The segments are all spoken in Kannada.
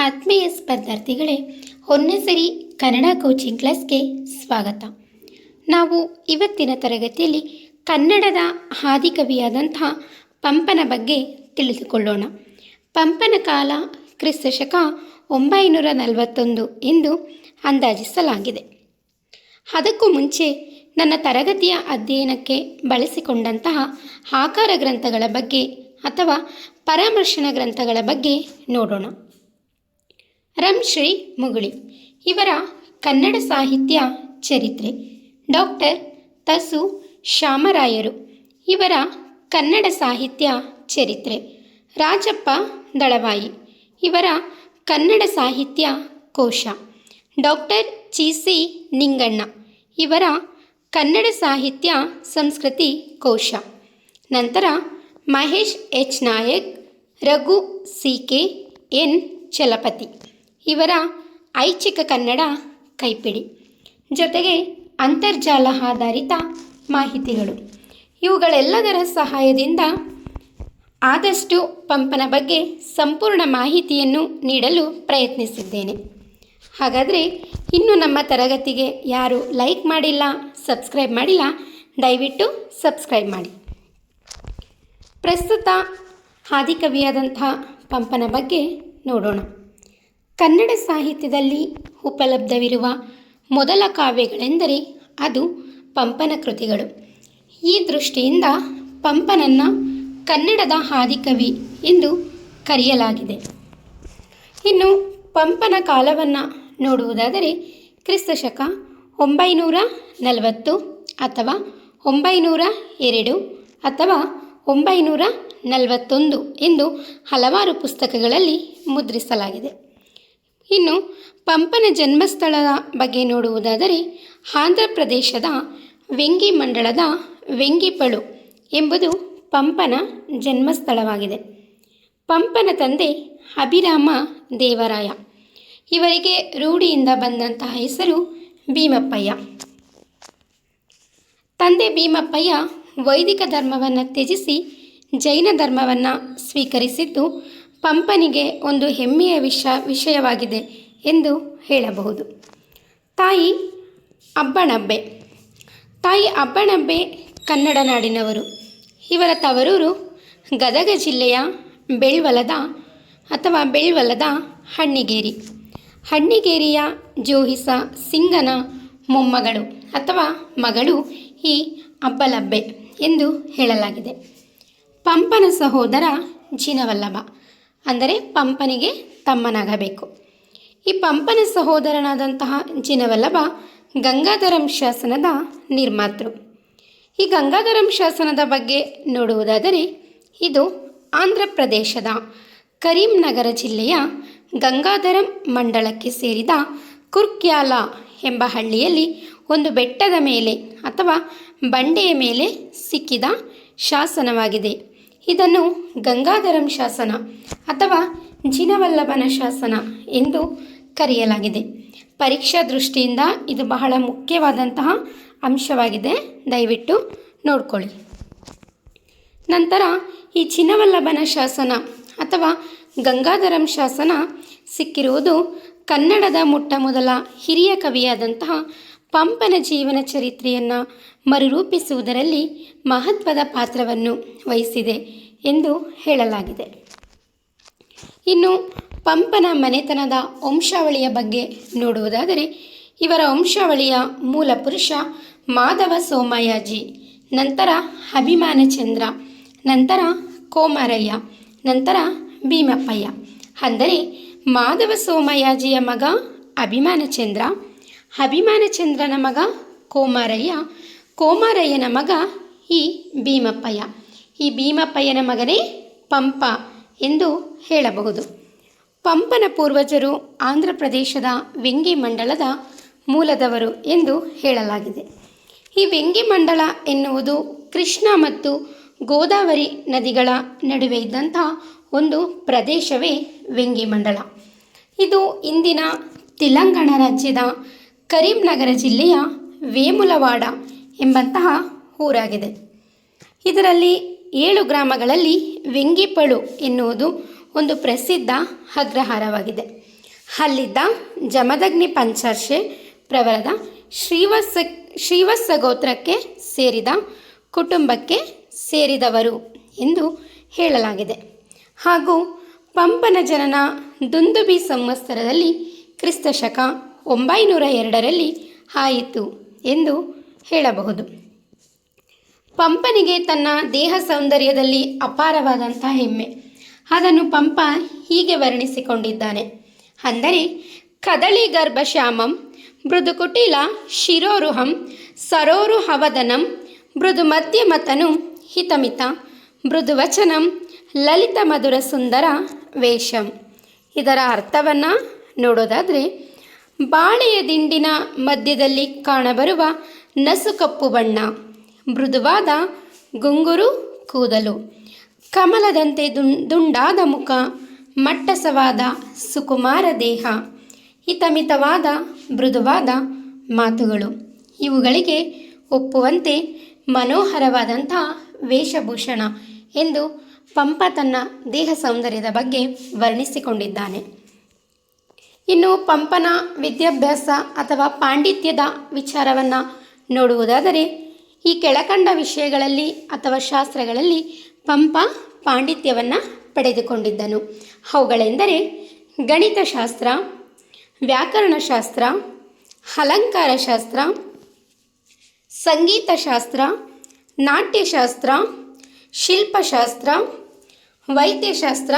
ಆತ್ಮೀಯ ಸ್ಪರ್ಧಾರ್ಥಿಗಳೇ, ಹೊನ್ನಸರಿ ಕನ್ನಡ ಕೋಚಿಂಗ್ ಕ್ಲಾಸ್ಗೆ ಸ್ವಾಗತ. ನಾವು ಇವತ್ತಿನ ತರಗತಿಯಲ್ಲಿ ಕನ್ನಡದ ಆದಿಕವಿಯಾದಂಥ ಪಂಪನ ಬಗ್ಗೆ ತಿಳಿದುಕೊಳ್ಳೋಣ. ಪಂಪನ ಕಾಲ ಕ್ರಿಸ್ತ ಶಕ ಒಂಬೈನೂರ ನಲವತ್ತೊಂದು ಎಂದು ಅಂದಾಜಿಸಲಾಗಿದೆ. ಅದಕ್ಕೂ ಮುಂಚೆ ನನ್ನ ತರಗತಿಯ ಅಧ್ಯಯನಕ್ಕೆ ಬಳಸಿಕೊಂಡಂತಹ ಆಕಾರ ಗ್ರಂಥಗಳ ಬಗ್ಗೆ ಅಥವಾ ಪರಾಮರ್ಶನ ಗ್ರಂಥಗಳ ಬಗ್ಗೆ ನೋಡೋಣ. ರಂಶ್ರೀ ಮುಗುಳಿ. ಇವರ ಕನ್ನಡ ಸಾಹಿತ್ಯ ಚರಿತ್ರೆ. ಡಾಕ್ಟರ್ ತಸು ಶ್ಯಾಮರಾಯರು. ಇವರ ಕನ್ನಡ ಸಾಹಿತ್ಯ ಚರಿತ್ರೆ. ರಾಜಪ್ಪ ದಳವಾಯಿ. ಇವರ ಕನ್ನಡ ಸಾಹಿತ್ಯ ಕೋಶ. ಡಾಕ್ಟರ್ ಚಿ. ಸಿ. ನಿಂಗಣ್ಣ. ಇವರ ಕನ್ನಡ ಸಾಹಿತ್ಯ ಸಂಸ್ಕೃತಿ ಕೋಶ. ನಂತರ Mahesh H. Nayak, Raghu C. K. N. Chalapathi. ಇವರ ಐಚ್ಛಿಕ ಕನ್ನಡ ಕೈಪಿಡಿ. ಜೊತೆಗೆ ಅಂತರ್ಜಾಲ ಆಧಾರಿತ ಮಾಹಿತಿಗಳು. ಇವುಗಳೆಲ್ಲದರ ಸಹಾಯದಿಂದ ಆದಷ್ಟು ಪಂಪನ ಬಗ್ಗೆ ಸಂಪೂರ್ಣ ಮಾಹಿತಿಯನ್ನು ನೀಡಲು ಪ್ರಯತ್ನಿಸಿದ್ದೇನೆ. ಹಾಗಾದರೆ ಇನ್ನು ನಮ್ಮ ತರಗತಿಗೆ ಯಾರು ಲೈಕ್ ಮಾಡಿಲ್ಲ, ಸಬ್ಸ್ಕ್ರೈಬ್ ಮಾಡಿಲ್ಲ, ದಯವಿಟ್ಟು ಸಬ್ಸ್ಕ್ರೈಬ್ ಮಾಡಿ. ಪ್ರಸ್ತುತ ಆದಿಕವಿಯಾದಂಥ ಪಂಪನ ಬಗ್ಗೆ ನೋಡೋಣ. ಕನ್ನಡ ಸಾಹಿತ್ಯದಲ್ಲಿ ಉಪಲಬ್ಧವಿರುವ ಮೊದಲ ಕಾವ್ಯಗಳೆಂದರೆ ಅದು ಪಂಪನ ಕೃತಿಗಳು. ಈ ದೃಷ್ಟಿಯಿಂದ ಪಂಪನನ್ನು ಕನ್ನಡದ ಆದಿಕವಿ ಎಂದು ಕರೆಯಲಾಗಿದೆ. ಇನ್ನು ಪಂಪನ ಕಾಲವನ್ನು ನೋಡುವುದಾದರೆ ಕ್ರಿಸ್ತಶಕ ಒಂಬೈನೂರ ನಲವತ್ತು ಅಥವಾ ಒಂಬೈನೂರ ಎರಡು ಅಥವಾ ಒಂಬೈನೂರ ನಲವತ್ತೊಂದು ಎಂದು ಹಲವಾರು ಪುಸ್ತಕಗಳಲ್ಲಿ ಮುದ್ರಿಸಲಾಗಿದೆ. ಇನ್ನು ಪಂಪನ ಜನ್ಮಸ್ಥಳದ ಬಗ್ಗೆ ನೋಡುವುದಾದರೆ ಆಂಧ್ರ ಪ್ರದೇಶದ ವೆಂಗಿ ಮಂಡಳದ ವೆಂಗಿಪಳು ಎಂಬುದು ಪಂಪನ ಜನ್ಮಸ್ಥಳವಾಗಿದೆ. ಪಂಪನ ತಂದೆ ಅಭಿರಾಮ ದೇವರಾಯ. ಇವರಿಗೆ ರೂಢಿಯಿಂದ ಬಂದಂತಹ ಹೆಸರು ಭೀಮಪ್ಪಯ್ಯ. ತಂದೆ ಭೀಮಪ್ಪಯ್ಯ ವೈದಿಕ ಧರ್ಮವನ್ನು ತ್ಯಜಿಸಿ ಜೈನ ಧರ್ಮವನ್ನು ಸ್ವೀಕರಿಸಿದ್ದು ಪಂಪನಿಗೆ ಒಂದು ಹೆಮ್ಮೆಯ ವಿಷ, ವಿಷಯವಾಗಿದೆ ಎಂದು ಹೇಳಬಹುದು. ತಾಯಿ ಅಬ್ಬಣಬ್ಬೆ. ತಾಯಿ ಅಬ್ಬಣಬ್ಬೆ ಕನ್ನಡ ನಾಡಿನವರು. ಇವರ ತವರೂರು ಗದಗ ಜಿಲ್ಲೆಯ ಬೆಳ್ವಲದ ಅಥವಾ ಬೆಳ್ವಲದ ಹಣ್ಣಿಗೇರಿ. ಹಣ್ಣಿಗೇರಿಯ ಜೋಹಿಸ ಸಿಂಗನ ಮೊಮ್ಮಗಳು ಅಥವಾ ಮಗಳು ಈ ಅಬ್ಬಲಬ್ಬೆ ಎಂದು ಹೇಳಲಾಗಿದೆ. ಪಂಪನ ಸಹೋದರ ಜಿನವಲ್ಲಭ ಅಂದರೆ ಪಂಪನಿಗೆ ತಮ್ಮನಾಗಬೇಕು. ಈ ಪಂಪನ ಸಹೋದರನಾದಂತಹ ಜಿನವಲ್ಲಭ ಗಂಗಾಧರಂ ಶಾಸನದ ನಿರ್ಮಾತೃ. ಈ ಗಂಗಾಧರಂ ಶಾಸನದ ಬಗ್ಗೆ ನೋಡುವುದಾದರೆ ಇದು ಆಂಧ್ರ ಪ್ರದೇಶದ ಕರೀಂನಗರ ಜಿಲ್ಲೆಯ ಗಂಗಾಧರಂ ಮಂಡಳಕ್ಕೆ ಸೇರಿದ ಕುರ್ಕ್ಯಾಲ ಎಂಬ ಹಳ್ಳಿಯಲ್ಲಿ ಒಂದು ಬೆಟ್ಟದ ಮೇಲೆ ಅಥವಾ ಬಂಡೆಯ ಮೇಲೆ ಸಿಕ್ಕಿದ ಶಾಸನವಾಗಿದೆ. ಇದನ್ನು ಗಂಗಾಧರಂ ಶಾಸನ ಅಥವಾ ಜಿನವಲ್ಲಭನ ಶಾಸನ ಎಂದು ಕರೆಯಲಾಗಿದೆ. ಪರೀಕ್ಷಾ ದೃಷ್ಟಿಯಿಂದ ಇದು ಬಹಳ ಮುಖ್ಯವಾದಂತಹ ಅಂಶವಾಗಿದೆ. ದಯವಿಟ್ಟು ನೋಡ್ಕೊಳ್ಳಿ. ನಂತರ ಈ ಚಿನ್ನವಲ್ಲಭನ ಶಾಸನ ಅಥವಾ ಗಂಗಾಧರಂ ಶಾಸನ ಸಿಕ್ಕಿರುವುದು ಕನ್ನಡದ ಮೊಟ್ಟ ಮೊದಲ ಹಿರಿಯ ಕವಿಯಾದಂತಹ ಪಂಪನ ಜೀವನ ಚರಿತ್ರೆಯನ್ನು ಮರುರೂಪಿಸುವುದರಲ್ಲಿ ಮಹತ್ವದ ಪಾತ್ರವನ್ನು ವಹಿಸಿದೆ ಎಂದು ಹೇಳಲಾಗಿದೆ. ಇನ್ನು ಪಂಪನ ಮನೆತನದ ವಂಶಾವಳಿಯ ಬಗ್ಗೆ ನೋಡುವುದಾದರೆ, ಇವರ ವಂಶಾವಳಿಯ ಮೂಲ ಪುರುಷ ಮಾಧವ ಸೋಮಯಾಜಿ ನಂತರ ಅಭಿಮಾನಚಂದ್ರ ನಂತರ ಕೋಮಾರಯ್ಯ, ನಂತರ ಭೀಮಪ್ಪಯ್ಯ. ಅಂದರೆ ಮಾಧವ ಸೋಮಯಾಜಿಯ ಮಗ ಅಭಿಮಾನಚಂದ್ರ ಅಭಿಮಾನಚಂದ್ರನ ಮಗ ಕೋಮಾರಯ್ಯ. ಕೋಮಾರಯ್ಯನ ಮಗ ಈ ಭೀಮಪ್ಪಯ್ಯ. ಈ ಭೀಮಪ್ಪಯ್ಯನ ಮಗನೇ ಪಂಪ ಎಂದು ಹೇಳಬಹುದು. ಪಂಪನ ಪೂರ್ವಜರು ಆಂಧ್ರ ಪ್ರದೇಶದ ವೆಂಗಿ ಮಂಡಲದ ಮೂಲದವರು ಎಂದು ಹೇಳಲಾಗಿದೆ. ಈ ವೆಂಗಿ ಮಂಡಲ ಎನ್ನುವುದು ಕೃಷ್ಣ ಮತ್ತು ಗೋದಾವರಿ ನದಿಗಳ ನಡುವೆ ಇದ್ದಂಥ ಒಂದು ಪ್ರದೇಶವೇ ವೆಂಗಿ ಮಂಡಲ. ಇದು ಇಂದಿನ ತೆಲಂಗಾಣ ರಾಜ್ಯದ ಕರೀಂನಗರ ಜಿಲ್ಲೆಯ ವೇಮುಲವಾಡ ಎಂಬಂತಹ ಊರಾಗಿದೆ. ಇದರಲ್ಲಿ ಏಳು ಗ್ರಾಮಗಳಲ್ಲಿ ವೆಂಗಿಪಳು ಎನ್ನುವುದು ಒಂದು ಪ್ರಸಿದ್ಧ ಅಗ್ರಹಾರವಾಗಿದೆ. ಅಲ್ಲಿದ್ದ ಜಮದಗ್ನಿ ಪಂಚರ್ಷೆ ಪ್ರವರದ ಶ್ರೀವತ್ಸ ಶ್ರೀವತ್ಸ ಗೋತ್ರಕ್ಕೆ ಸೇರಿದ ಕುಟುಂಬಕ್ಕೆ ಸೇರಿದವರು ಎಂದು ಹೇಳಲಾಗಿದೆ. ಹಾಗೂ ಪಂಪನ ಜನನ ದುಂದುಬಿ ಸಂವತ್ಸರದಲ್ಲಿ ಕ್ರಿಸ್ತಶಕ ಒಂಬೈನೂರ ಎರಡರಲ್ಲಿ ಆಯಿತು ಎಂದು ಹೇಳಬಹುದು. ಪಂಪನಿಗೆ ತನ್ನ ದೇಹ ಸೌಂದರ್ಯದಲ್ಲಿ ಅಪಾರವಾದಂಥ ಹೆಮ್ಮೆ. ಅದನ್ನು ಪಂಪ ಹೀಗೆ ವರ್ಣಿಸಿಕೊಂಡಿದ್ದಾನೆ. ಅಂದರೆ, ಕದಳಿ ಗರ್ಭಶ್ಯಾಮಂ ಮೃದುಕುಟಿಲ ಶಿರೋರುಹಂ, ಸರೋರು ಹವದನಂ ಮೃದು ಮಧ್ಯಮತನು ಹಿತಮಿತ ಮೃದುವಚನಂ ಲಲಿತ ಮಧುರ ಸುಂದರ ವೇಷಂ. ಇದರ ಅರ್ಥವನ್ನು ನೋಡೋದಾದರೆ ಬಾಳೆಯ ದಿಂಡಿನ ಮಧ್ಯದಲ್ಲಿ ಕಾಣಬರುವ ನಸುಕಪ್ಪು ಬಣ್ಣ, ಮೃದುವಾದ ಗುಂಗುರು ಕೂದಲು, ಕಮಲದಂತೆ ದುಂಡಾದ ಮುಖ, ಮಟ್ಟಸವಾದ ಸುಕುಮಾರ ದೇಹ, ಹಿತಮಿತವಾದ ಮೃದುವಾದ ಮಾತುಗಳು. ಇವುಗಳಿಗೆ ಒಪ್ಪುವಂತೆ ಮನೋಹರವಾದಂಥ ವೇಷಭೂಷಣ ಎಂದು ಪಂಪ ತನ್ನ ದೇಹ ಸೌಂದರ್ಯದ ಬಗ್ಗೆ ವರ್ಣಿಸಿಕೊಂಡಿದ್ದಾನೆ. ಇನ್ನು ಪಂಪನ ವಿದ್ಯಾಭ್ಯಾಸ ಅಥವಾ ಪಾಂಡಿತ್ಯದ ವಿಚಾರವನ್ನು ನೋಡುವುದಾದರೆ, ಈ ಕೆಳಕಂಡ ವಿಷಯಗಳಲ್ಲಿ ಅಥವಾ ಶಾಸ್ತ್ರಗಳಲ್ಲಿ ಪಂಪ ಪಾಂಡಿತ್ಯವನ್ನು ಪಡೆದುಕೊಂಡಿದ್ದನು. ಅವುಗಳೆಂದರೆ, ಗಣಿತಶಾಸ್ತ್ರ, ವ್ಯಾಕರಣಶಾಸ್ತ್ರ, ಅಲಂಕಾರಶಾಸ್ತ್ರ, ಸಂಗೀತಶಾಸ್ತ್ರ, ನಾಟ್ಯಶಾಸ್ತ್ರ, ಶಿಲ್ಪಶಾಸ್ತ್ರ, ವೈದ್ಯಶಾಸ್ತ್ರ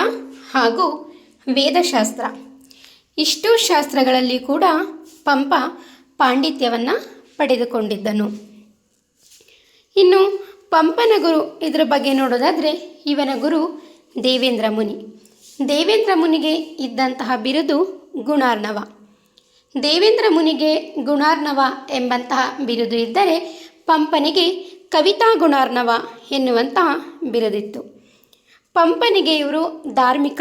ಹಾಗೂ ವೇದಶಾಸ್ತ್ರ. ಇಷ್ಟೂ ಶಾಸ್ತ್ರಗಳಲ್ಲಿ ಕೂಡ ಪಂಪ ಪಾಂಡಿತ್ಯವನ್ನು ಪಡೆದುಕೊಂಡಿದ್ದನು. ಇನ್ನು ಪಂಪನ ಗುರು ಇದರ ಬಗ್ಗೆ ನೋಡೋದಾದರೆ ಇವನ ಗುರು ದೇವೇಂದ್ರ ಮುನಿ. ದೇವೇಂದ್ರ ಮುನಿಗೆ ಇದ್ದಂತಹ ಬಿರುದು ಗುಣಾರ್ಣವ. ದೇವೇಂದ್ರ ಮುನಿಗೆ ಗುಣಾರ್ಣವ ಎಂಬಂತಹ ಬಿರುದು ಇದ್ದರೆ ಪಂಪನಿಗೆ ಕವಿತಾ ಗುಣಾರ್ಣವ ಎನ್ನುವಂತಹ ಬಿರುದಿತ್ತು. ಪಂಪನಿಗೆ ಇವರು ಧಾರ್ಮಿಕ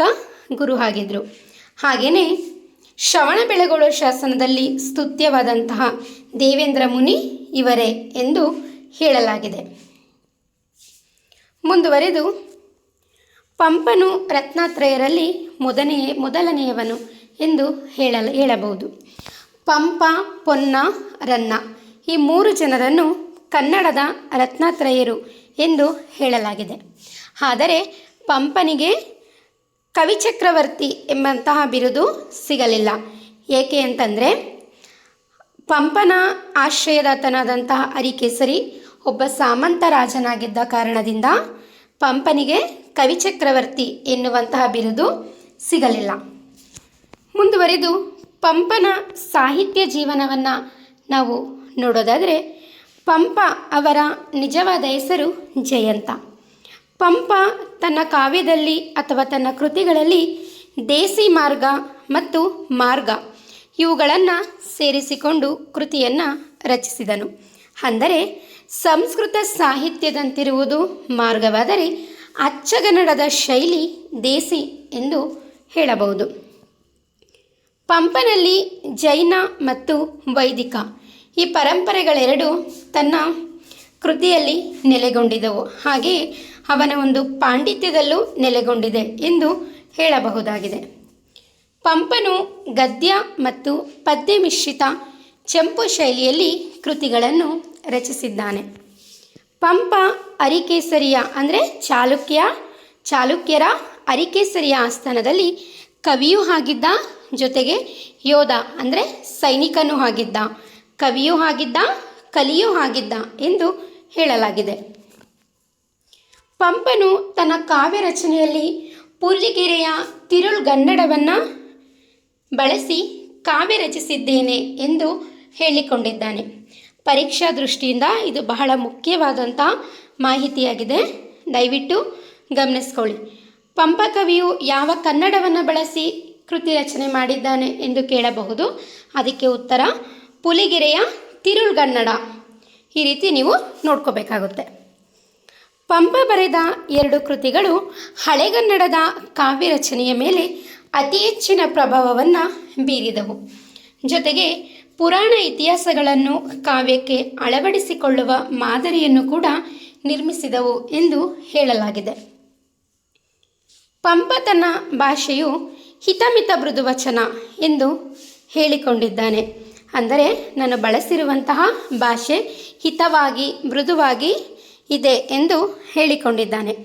ಗುರು ಆಗಿದ್ದರು ಹಾಗೆಯೇ ಶ್ರವಣಬೆಳಗೊಳ ಶಾಸನದಲ್ಲಿ ಸ್ತುತ್ಯವಾದಂತಹ ದೇವೇಂದ್ರ ಮುನಿ ಇವರೇ ಎಂದು ಹೇಳಲಾಗಿದೆ. ಮುಂದುವರೆದು, ಪಂಪನು ರತ್ನಾತ್ರಯರಲ್ಲಿ ಮೊದನೆಯ ಮೊದಲನೆಯವನು ಎಂದು ಹೇಳ ಹೇಳಬಹುದು. ಪಂಪ, ಪೊನ್ನ, ರನ್ನ ಈ ಮೂರು ಜನರನ್ನು ಕನ್ನಡದ ರತ್ನಾತ್ರಯರು ಎಂದು ಹೇಳಲಾಗಿದೆ. ಆದರೆ ಪಂಪನಿಗೆ ಕವಿಚಕ್ರವರ್ತಿ ಎಂಬಂತಹ ಬಿರುದು ಸಿಗಲಿಲ್ಲ. ಏಕೆ ಅಂತಂದರೆ, ಪಂಪನ ಆಶ್ರಯದಾತನಾದಂತಹ ಅರಿಕೇಸರಿ ಒಬ್ಬ ಸಾಮಂತ ರಾಜನಾಗಿದ್ದ ಕಾರಣದಿಂದ ಪಂಪನಿಗೆ ಕವಿಚಕ್ರವರ್ತಿ ಎನ್ನುವಂತಹ ಬಿರುದು ಸಿಗಲಿಲ್ಲ. ಮುಂದುವರೆದು, ಪಂಪನ ಸಾಹಿತ್ಯ ಜೀವನವನ್ನು ನಾವು ನೋಡೋದಾದರೆ, ಪಂಪ ಅವರ ನಿಜವಾದ ಹೆಸರು ಜಯಂತ. ಪಂಪ ತನ್ನ ಕಾವ್ಯದಲ್ಲಿ ಅಥವಾ ತನ್ನ ಕೃತಿಗಳಲ್ಲಿ ದೇಸಿ ಮಾರ್ಗ ಮತ್ತು ಮಾರ್ಗ ಇವುಗಳನ್ನು ಸೇರಿಸಿಕೊಂಡು ಕೃತಿಯನ್ನು ರಚಿಸಿದನು. ಅಂದರೆ ಸಂಸ್ಕೃತ ಸಾಹಿತ್ಯದಂತಿರುವುದು ಮಾರ್ಗವಾದರೆ ಅಚ್ಚಗನ್ನಡದ ಶೈಲಿ ದೇಸಿ ಎಂದು ಹೇಳಬಹುದು. ಪಂಪನಲ್ಲಿ ಜೈನ ಮತ್ತು ವೈದಿಕ ಈ ಪರಂಪರೆಗಳೆರಡು ತನ್ನ ಕೃತಿಯಲ್ಲಿ ನೆಲೆಗೊಂಡಿದ್ದವು ಹಾಗೆಯೇ ಅವನ ಒಂದು ಪಾಂಡಿತ್ಯದಲ್ಲೂ ನೆಲೆಗೊಂಡಿದೆ ಎಂದು ಹೇಳಬಹುದಾಗಿದೆ. ಪಂಪನು ಗದ್ಯ ಮತ್ತು ಪದ್ಯ ಮಿಶ್ರಿತ ಚೆಂಪು ಶೈಲಿಯಲ್ಲಿ ಕೃತಿಗಳನ್ನು ರಚಿಸಿದ್ದಾನೆ. ಪಂಪ ಅರಿಕೇಸರಿಯ ಅಂದರೆ ಚಾಲುಕ್ಯ, ಚಾಲುಕ್ಯರ ಅರಿಕೇಸರಿಯ ಆಸ್ಥಾನದಲ್ಲಿ ಕವಿಯೂ ಆಗಿದ್ದ, ಜೊತೆಗೆ ಯೋಧ ಅಂದರೆ ಸೈನಿಕನೂ ಆಗಿದ್ದ, ಕವಿಯೂ ಆಗಿದ್ದ, ಕಲಿಯೂ ಆಗಿದ್ದ ಎಂದು ಹೇಳಲಾಗಿದೆ. ಪಂಪನು ತನ್ನ ಕಾವ್ಯ ರಚನೆಯಲ್ಲಿ ಪುಲ್ಲಿಗೆರೆಯ ತಿರುಳ್ಗನ್ನಡವನ್ನು ಬಳಸಿ ಕಾವ್ಯ ರಚಿಸಿದ್ದೇನೆ ಎಂದು ಹೇಳಿಕೊಂಡಿದ್ದಾನೆ. ಪರೀಕ್ಷಾ ದೃಷ್ಟಿಯಿಂದ ಇದು ಬಹಳ ಮುಖ್ಯವಾದಂಥ ಮಾಹಿತಿಯಾಗಿದೆ. ದಯವಿಟ್ಟು ಗಮನಿಸ್ಕೊಳ್ಳಿ. ಪಂಪ ಕವಿಯು ಯಾವ ಕನ್ನಡವನ್ನು ಬಳಸಿ ಕೃತಿ ರಚನೆ ಮಾಡಿದ್ದಾನೆ ಎಂದು ಕೇಳಬಹುದು. ಅದಕ್ಕೆ ಉತ್ತರ, ಪುಲಿಗೆರೆಯ ತಿರುಳ್ಗನ್ನಡ. ಈ ರೀತಿ ನೀವು ನೋಡ್ಕೋಬೇಕಾಗುತ್ತೆ. ಪಂಪ ಬರೆದ ಎರಡು ಕೃತಿಗಳು ಹಳೆಗನ್ನಡದ ಕಾವ್ಯ ರಚನೆಯ ಮೇಲೆ ಅತಿ ಹೆಚ್ಚಿನ ಪ್ರಭಾವವನ್ನು ಬೀರಿದವು. ಜೊತೆಗೆ ಪುರಾಣ ಇತಿಹಾಸಗಳನ್ನು ಕಾವ್ಯಕ್ಕೆ ಅಳವಡಿಸಿಕೊಳ್ಳುವ ಮಾದರಿಯನ್ನು ಕೂಡ ನಿರ್ಮಿಸಿದವು ಎಂದು ಹೇಳಲಾಗಿದೆ. ಪಂಪ ತನ್ನ ಭಾಷೆಯು ಹಿತಮಿತ ಮೃದುವಚನ ಎಂದು ಹೇಳಿಕೊಂಡಿದ್ದಾನೆ. ಅಂದರೆ, ನಾನು ಬಳಸಿರುವಂತಹ ಭಾಷೆ ಹಿತವಾಗಿ, ಮೃದುವಾಗಿ ಇದೆ ಎಂದು ಹೇಳಿಕೊಂಡಿದ್ದಾನೆ.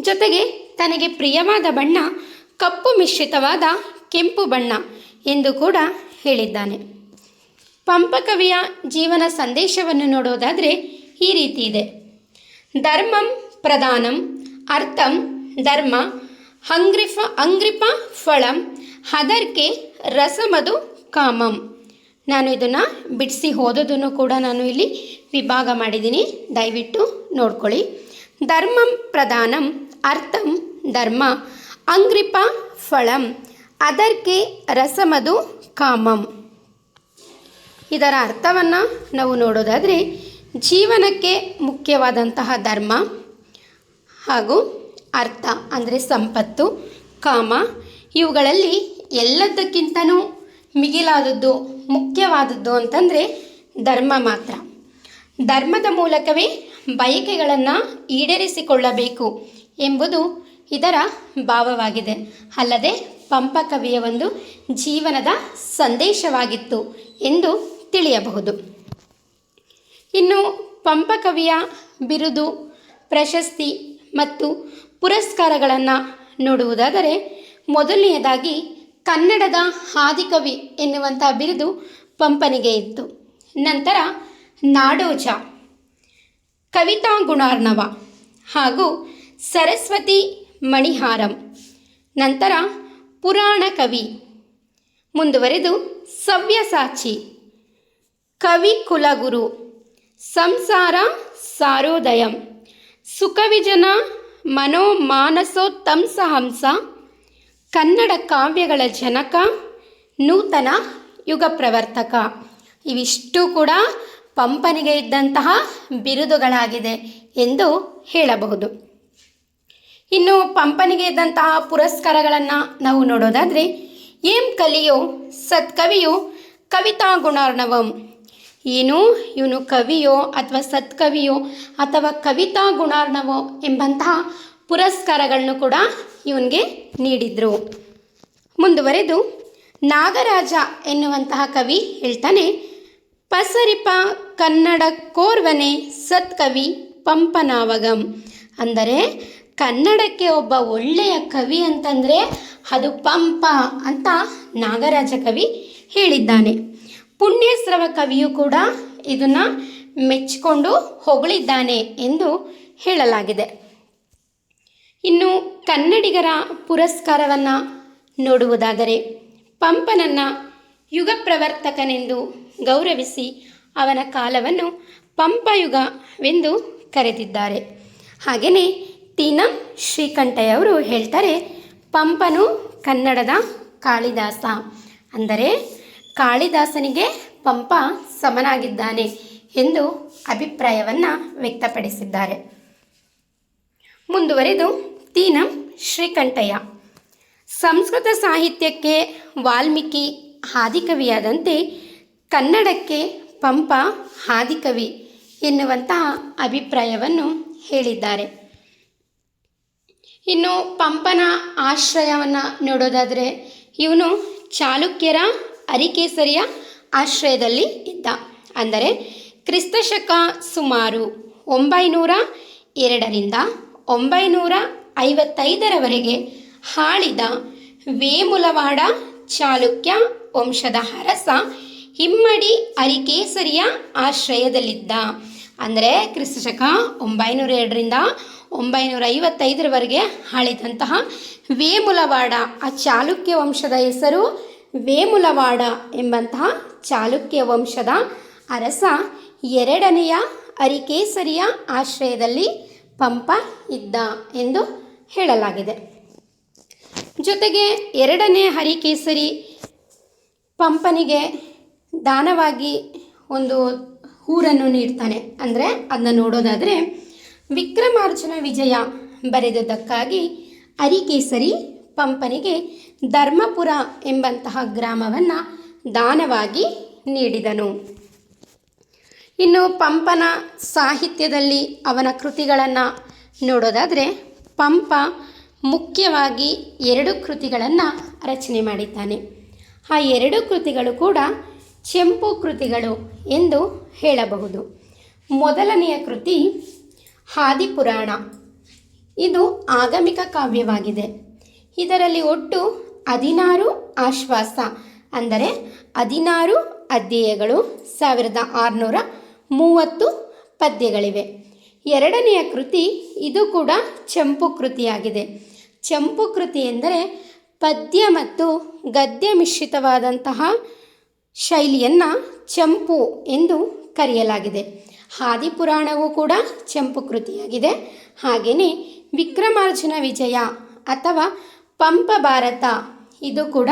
ಜೊತೆಗೆ ತನಗೆ ಪ್ರಿಯವಾದ ಬಣ್ಣ ಕಪ್ಪು ಮಿಶ್ರಿತವಾದ ಕೆಂಪು ಬಣ್ಣ ಎಂದು ಕೂಡ ಹೇಳಿದ್ದಾನೆ. ಪಂಪಕವಿಯ ಜೀವನ ಸಂದೇಶವನ್ನು ನೋಡೋದಾದರೆ ಈ ರೀತಿ ಇದೆ. ಧರ್ಮಂ ಪ್ರಧಾನಂ ಅರ್ಥಂ ಧರ್ಮ ಹಂಗ್ರಿಫ ಅಂಗ್ರಿಪ ಫಳಂ ಹದರ್ಕೆ ರಸಮದು ಕಾಮಂ. ನಾನು ಇದನ್ನು ಬಿಡಿಸಿ ಓದೋದನ್ನು ಕೂಡ ನಾನು ಇಲ್ಲಿ ವಿಭಾಗ ಮಾಡಿದ್ದೀನಿ. ದಯವಿಟ್ಟು ನೋಡ್ಕೊಳ್ಳಿ. ಧರ್ಮಂ ಪ್ರಧಾನಂ, ಅರ್ಥಂ ಧರ್ಮ, ಅಂಗ್ರಿಪ ಫಳಂ, ಅದರ್ಕೆ ರಸಮದು ಕಾಮಂ. ಇದರ ಅರ್ಥವನ್ನು ನಾವು ನೋಡೋದಾದರೆ ಜೀವನಕ್ಕೆ ಮುಖ್ಯವಾದಂತಹ ಧರ್ಮ ಹಾಗೂ ಅರ್ಥ ಅಂದರೆ ಸಂಪತ್ತು, ಕಾಮ, ಇವುಗಳಲ್ಲಿ ಎಲ್ಲದಕ್ಕಿಂತನೂ ಮಿಗಿಲಾದದ್ದು ಮುಖ್ಯವಾದದ್ದು ಅಂತಂದರೆ ಧರ್ಮ ಮಾತ್ರ. ಧರ್ಮದ ಮೂಲಕವೇ ಬಯಕೆಗಳನ್ನು ಈಡೇರಿಸಿಕೊಳ್ಳಬೇಕು ಎಂಬುದು ಇದರ ಭಾವವಾಗಿದೆ. ಅಲ್ಲದೆ ಪಂಪ ಕವಿಯ ಒಂದು ಜೀವನದ ಸಂದೇಶವಾಗಿತ್ತು ಎಂದು ತಿಳಿಯಬಹುದು. ಇನ್ನು ಪಂಪ ಕವಿಯ ಬಿರುದು, ಪ್ರಶಸ್ತಿ ಮತ್ತು ಪುರಸ್ಕಾರಗಳನ್ನು ನೋಡುವುದಾದರೆ ಮೊದಲನೆಯದಾಗಿ ಕನ್ನಡದ ಆದಿಕವಿ ಎನ್ನುವಂಥ ಬಿರುದು ಪಂಪನಿಗೆ ಇತ್ತು. ನಂತರ ನಾಡೋಜ, ಕವಿತಾ ಗುಣಾರ್ಣವ ಹಾಗೂ ಸರಸ್ವತಿ ಮಣಿಹಾರಂ, ನಂತರ ಪುರಾಣ ಕವಿ, ಮುಂದುವರೆದು ಸವ್ಯಸಾಚಿ ಕವಿ ಕುಲಗುರು, ಸಂಸಾರ ಸಾರೋದಯಂ ಸುಖವಿಜನ ಮನೋಮಾನಸೋತ್ತಂಸಹಂಸ ಕನ್ನಡ ಕಾವ್ಯಗಳ ಜನಕ, ನೂತನ ಯುಗ ಪ್ರವರ್ತಕ. ಇವಿಷ್ಟು ಕೂಡ ಪಂಪನಿಗೆ ಇದ್ದಂತಹ ಬಿರುದುಗಳಾಗಿದೆ ಎಂದು ಹೇಳಬಹುದು. ಇನ್ನು ಪಂಪನಿಗೆ ಇದ್ದಂತಹ ಪುರಸ್ಕಾರಗಳನ್ನು ನಾವು ನೋಡೋದಾದರೆ, ಏಂ ಕಲಿಯೋ ಸತ್ಕವಿಯು ಕವಿತಾ ಗುಣಾರ್ಣವಂ. ಏನು ಇವನು ಕವಿಯೋ ಅಥವಾ ಸತ್ಕವಿಯೋ ಅಥವಾ ಕವಿತಾ ಗುಣಾರ್ಣವೋ ಎಂಬಂತಹ ಪುರಸ್ಕಾರಗಳನ್ನು ಕೂಡ ಇವನಿಗೆ ನೀಡಿದರು. ಮುಂದುವರೆದು ನಾಗರಾಜ ಎನ್ನುವಂತಹ ಕವಿ ಹೇಳ್ತಾನೆ, ಪಸರಿಪ ಕನ್ನಡ ಕೋರ್ವನೆ ಸತ್ಕವಿ ಪಂಪನಾವಗಂ. ಅಂದರೆ ಕನ್ನಡಕ್ಕೆ ಒಬ್ಬ ಒಳ್ಳೆಯ ಕವಿ ಅಂತಂದರೆ ಅದು ಪಂಪ ಅಂತ ನಾಗರಾಜ ಕವಿ ಹೇಳಿದ್ದಾನೆ. ಪುಣ್ಯಸ್ರವ ಕವಿಯು ಕೂಡ ಇದನ್ನು ಮೆಚ್ಚಿಕೊಂಡು ಹೊಗಳಿದ್ದಾನೆ ಎಂದು ಹೇಳಲಾಗಿದೆ. ಇನ್ನು ಕನ್ನಡಿಗರ ಪುರಸ್ಕಾರವನ್ನು ನೋಡುವುದಾದರೆ ಪಂಪನನ್ನು ಯುಗ ಪ್ರವರ್ತಕನೆಂದು ಗೌರವಿಸಿ ಅವನ ಕಾಲವನ್ನು ಪಂಪಯುಗವೆಂದು ಕರೆದಿದ್ದಾರೆ. ಹಾಗೆಯೇ ತೀನ ಶ್ರೀಕಂಠಯ್ಯವರು ಹೇಳ್ತಾರೆ, ಪಂಪನು ಕನ್ನಡದ ಕಾಳಿದಾಸ. ಅಂದರೆ ಕಾಳಿದಾಸನಿಗೆ ಪಂಪ ಸಮನಾಗಿದ್ದಾನೆ ಎಂದು ಅಭಿಪ್ರಾಯವನ್ನು ವ್ಯಕ್ತಪಡಿಸಿದ್ದಾರೆ. ಮುಂದುವರೆದು ತೀನಂ ಶ್ರೀಕಂಠಯ್ಯ. ಸಂಸ್ಕೃತ ಸಾಹಿತ್ಯಕ್ಕೆ ವಾಲ್ಮೀಕಿ ಹಾದಿಕವಿಯಾದಂತೆ ಕನ್ನಡಕ್ಕೆ ಪಂಪ ಹಾದಿಕವಿ ಎನ್ನುವಂತಹ ಅಭಿಪ್ರಾಯವನ್ನು ಹೇಳಿದ್ದಾರೆ. ಇನ್ನು ಪಂಪನ ಆಶ್ರಯವನ್ನು ನೋಡೋದಾದರೆ ಇವನು ಚಾಲುಕ್ಯರ ಅರಿಕೇಸರಿಯ ಆಶ್ರಯದಲ್ಲಿ ಇದ್ದ. ಅಂದರೆ ಕ್ರಿಸ್ತಶಕ ಸುಮಾರು ಒಂಬೈನೂರ ಎರಡರಿಂದ ಒಂಬೈನೂರ ಐವತ್ತೈದರವರೆಗೆ ಆಳಿದ ವೇಮುಲವಾಡ ಚಾಲುಕ್ಯ ವಂಶದ ಅರಸ ಹಿಮ್ಮಡಿ ಅರಿಕೇಸರಿಯ ಆಶ್ರಯದಲ್ಲಿದ್ದ. ಅಂದರೆ ಕ್ರಿಸ್ತಶಕ ಒಂಬೈನೂರ ಎರಡರಿಂದ ಒಂಬೈನೂರ ಐವತ್ತೈದರವರೆಗೆ ಆಳಿದಂತಹ ವೇಮುಲವಾಡ, ಆ ಚಾಲುಕ್ಯ ವಂಶದ ಹೆಸರು ವೇಮುಲವಾಡ ಎಂಬಂತಹ ಚಾಲುಕ್ಯ ವಂಶದ ಅರಸ ಎರಡನೆಯ ಅರಿಕೇಸರಿಯ ಆಶ್ರಯದಲ್ಲಿ ಪಂಪ ಇದ್ದ ಎಂದು ಹೇಳಲಾಗಿದೆ. ಜೊತೆಗೆ ಎರಡನೇ ಹರಿಕೇಸರಿ ಪಂಪನಿಗೆ ದಾನವಾಗಿ ಒಂದು ಊರನ್ನು ನೀಡ್ತಾನೆ. ಅಂದರೆ ಅದನ್ನ ನೋಡೋದಾದರೆ ವಿಕ್ರಮಾರ್ಜುನ ವಿಜಯ ಬರೆದದ್ದಕ್ಕಾಗಿ ಹರಿಕೇಸರಿ ಪಂಪನಿಗೆ ಧರ್ಮಪುರ ಎಂಬಂತಹ ಗ್ರಾಮವನ್ನು ದಾನವಾಗಿ ನೀಡಿದನು. ಇನ್ನು ಪಂಪನ ಸಾಹಿತ್ಯದಲ್ಲಿ ಅವನ ಕೃತಿಗಳನ್ನು ನೋಡೋದಾದರೆ ಪಂಪ ಮುಖ್ಯವಾಗಿ ಎರಡು ಕೃತಿಗಳನ್ನು ರಚನೆ ಮಾಡಿದ್ದಾನೆ. ಆ ಎರಡು ಕೃತಿಗಳು ಕೂಡ ಚೆಂಪು ಕೃತಿಗಳು ಎಂದು ಹೇಳಬಹುದು. ಮೊದಲನೆಯ ಕೃತಿ ಹಾದಿಪುರಾಣ ಇದು ಆಗಮಿಕ ಕಾವ್ಯವಾಗಿದೆ. ಇದರಲ್ಲಿ ಒಟ್ಟು ಹದಿನಾರು ಆಶ್ವಾಸ, ಅಂದರೆ ಹದಿನಾರು ಅಧ್ಯಾಯಗಳು, ಸಾವಿರದ ಆರುನೂರ ಮೂವತ್ತು ಪದ್ಯಗಳಿವೆ. ಎರಡನೆಯ ಕೃತಿ ಇದು ಕೂಡ ಚಂಪು ಕೃತಿಯಾಗಿದೆ. ಚಂಪು ಕೃತಿ ಎಂದರೆ ಪದ್ಯ ಮತ್ತು ಗದ್ಯ ಮಿಶ್ರಿತವಾದಂತಹ ಶೈಲಿಯನ್ನು ಚಂಪು ಎಂದು ಕರೆಯಲಾಗಿದೆ. ಆದಿಪುರಾಣವೂ ಕೂಡ ಚಂಪು ಕೃತಿಯಾಗಿದೆ. ಹಾಗೆಯೇ ವಿಕ್ರಮಾರ್ಜುನ ವಿಜಯ ಅಥವಾ ಪಂಪ ಭಾರತ ಇದು ಕೂಡ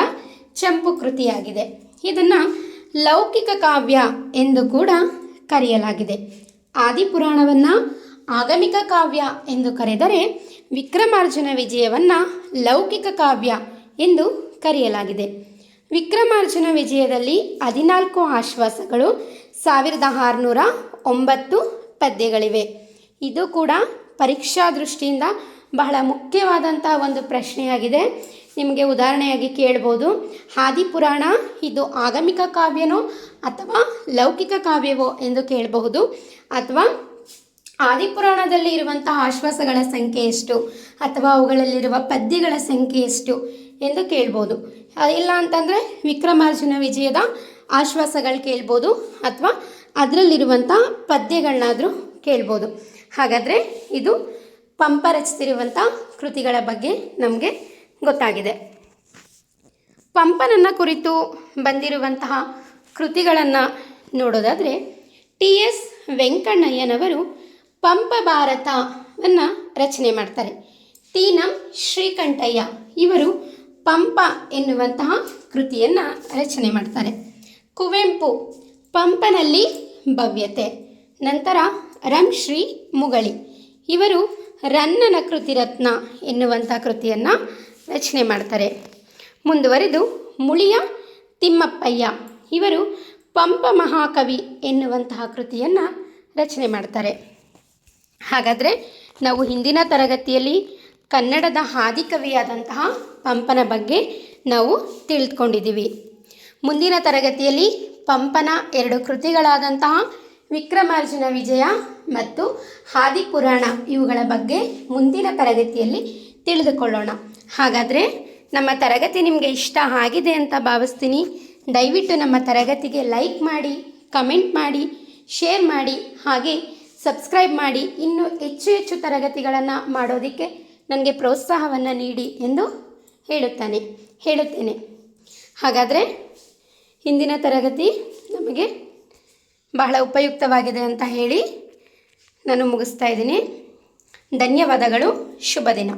ಚಂಪು ಕೃತಿಯಾಗಿದೆ. ಇದನ್ನು ಲೌಕಿಕ ಕಾವ್ಯ ಎಂದು ಕೂಡ ಕರೆಯಲಾಗಿದೆ. ಆದಿಪುರಾಣವನ್ನು ಆಗಮಿಕ ಕಾವ್ಯ ಎಂದು ಕರೆದರೆ ವಿಕ್ರಮಾರ್ಜುನ ವಿಜಯವನ್ನು ಲೌಕಿಕ ಕಾವ್ಯ ಎಂದು ಕರೆಯಲಾಗಿದೆ. ವಿಕ್ರಮಾರ್ಜುನ ವಿಜಯದಲ್ಲಿ ಹದಿನಾಲ್ಕು ಆಶ್ವಾಸಗಳು, ಸಾವಿರದ ಆರುನೂರ ಒಂಬತ್ತು ಪದ್ಯಗಳಿವೆ. ಇದು ಕೂಡ ಪರೀಕ್ಷಾ ದೃಷ್ಟಿಯಿಂದ ಬಹಳ ಮುಖ್ಯವಾದಂತಹ ಒಂದು ಪ್ರಶ್ನೆಯಾಗಿದೆ. ನಿಮಗೆ ಉದಾಹರಣೆಯಾಗಿ ಕೇಳ್ಬೋದು. ಆದಿಪುರಾಣ ಇದು ಆಗಮಿಕ ಕಾವ್ಯನೋ ಅಥವಾ ಲೌಕಿಕ ಕಾವ್ಯವೋ ಎಂದು ಕೇಳಬಹುದು. ಅಥವಾ ಆದಿಪುರಾಣದಲ್ಲಿ ಇರುವಂತಹ ಆಶ್ವಾಸಗಳ ಸಂಖ್ಯೆ ಎಷ್ಟು? ಅಥವಾ ಅವುಗಳಲ್ಲಿರುವ ಪದ್ಯಗಳ ಸಂಖ್ಯೆ ಎಷ್ಟು? ಎಂದು ಕೇಳ್ಬೋದು. ಇಲ್ಲ ಅಂತಂದರೆ ವಿಕ್ರಮಾರ್ಜುನ ವಿಜಯದ ಆಶ್ವಾಸಗಳು ಕೇಳ್ಬೋದು. ಅಥವಾ ಅದರಲ್ಲಿರುವಂಥ ಪದ್ಯಗಳನ್ನಾದರೂ ಕೇಳ್ಬೋದು. ಹಾಗಾದರೆ ಇದು ಪಂಪ ರಚಿಸಿರುವಂಥ ಕೃತಿಗಳ ಬಗ್ಗೆ ನಮಗೆ ಗೊತ್ತಾಗಿದೆ. ಪಂಪನನ್ನು ಕುರಿತು ಬಂದಿರುವಂತಹ ಕೃತಿಗಳನ್ನು ನೋಡೋದಾದರೆ ಟಿ ಎಸ್ ವೆಂಕಣ್ಣಯ್ಯನವರು ಪಂಪ ಭಾರತವನ್ನು ರಚನೆ ಮಾಡ್ತಾರೆ. ಟಿ ನಂ ಶ್ರೀಕಂಠಯ್ಯ ಇವರು ಪಂಪ ಎನ್ನುವಂತಹ ಕೃತಿಯನ್ನು ರಚನೆ ಮಾಡ್ತಾರೆ. ಕುವೆಂಪು, ಪಂಪನಲ್ಲಿ ಭವ್ಯತೆ. ನಂತರ ರಂಶ್ರೀ ಮುಗಳಿ. ಇವರು ರನ್ನನ ಕೃತಿರತ್ನ ಎನ್ನುವಂಥ ಕೃತಿಯನ್ನು ರಚನೆ ಮಾಡ್ತಾರೆ. ಮುಂದುವರೆದು ಮುಳಿಯ ತಿಮ್ಮಪ್ಪಯ್ಯ. ಇವರು ಪಂಪ ಮಹಾಕವಿ ಎನ್ನುವಂತಹ ಕೃತಿಯನ್ನು ರಚನೆ ಮಾಡ್ತಾರೆ. ಹಾಗಾದರೆ ನಾವು ಹಿಂದಿನ ತರಗತಿಯಲ್ಲಿ ಕನ್ನಡದ ಹಾದಿಕವಿಯಾದಂತಹ ಪಂಪನ ಬಗ್ಗೆ ನಾವು ತಿಳಿದುಕೊಂಡಿದ್ದೀವಿ ಮುಂದಿನ ತರಗತಿಯಲ್ಲಿ ಪಂಪನ ಎರಡು ಕೃತಿಗಳಾದಂತಹ ವಿಕ್ರಮಾರ್ಜುನ ವಿಜಯ ಮತ್ತು ಆದಿಪುರಾಣ ಇವುಗಳ ಬಗ್ಗೆ ಮುಂದಿನ ತರಗತಿಯಲ್ಲಿ ತಿಳಿದುಕೊಳ್ಳೋಣ. ಹಾಗಾದರೆ ನಮ್ಮ ತರಗತಿ ನಿಮಗೆ ಇಷ್ಟ ಆಗಿದೆ ಅಂತ ಭಾವಿಸ್ತೀನಿ. ದಯವಿಟ್ಟು ನಮ್ಮ ತರಗತಿಗೆ ಲೈಕ್ ಮಾಡಿ ಕಮೆಂಟ್ ಮಾಡಿ ಶೇರ್ ಮಾಡಿ, ಹಾಗೆ ಸಬ್ಸ್ಕ್ರೈಬ್ ಮಾಡಿ. ಇನ್ನೂ ಹೆಚ್ಚು ಹೆಚ್ಚು ತರಗತಿಗಳನ್ನು ಮಾಡೋದಕ್ಕೆ ನನಗೆ ಪ್ರೋತ್ಸಾಹವನ್ನು ನೀಡಿ ಎಂದು ಹೇಳುತ್ತಾನೆ, ಹೇಳುತ್ತೇನೆ. ಹಾಗಾದರೆ ಹಿಂದಿನ ತರಗತಿ ನಮಗೆ ಬಹಳ ಉಪಯುಕ್ತವಾಗಿದೆ ಅಂತ ಹೇಳಿ ನಾನು ಮುಗಿಸ್ತಾ ಇದ್ದೀನಿ. ಧನ್ಯವಾದಗಳು, ಶುಭ ದಿನ.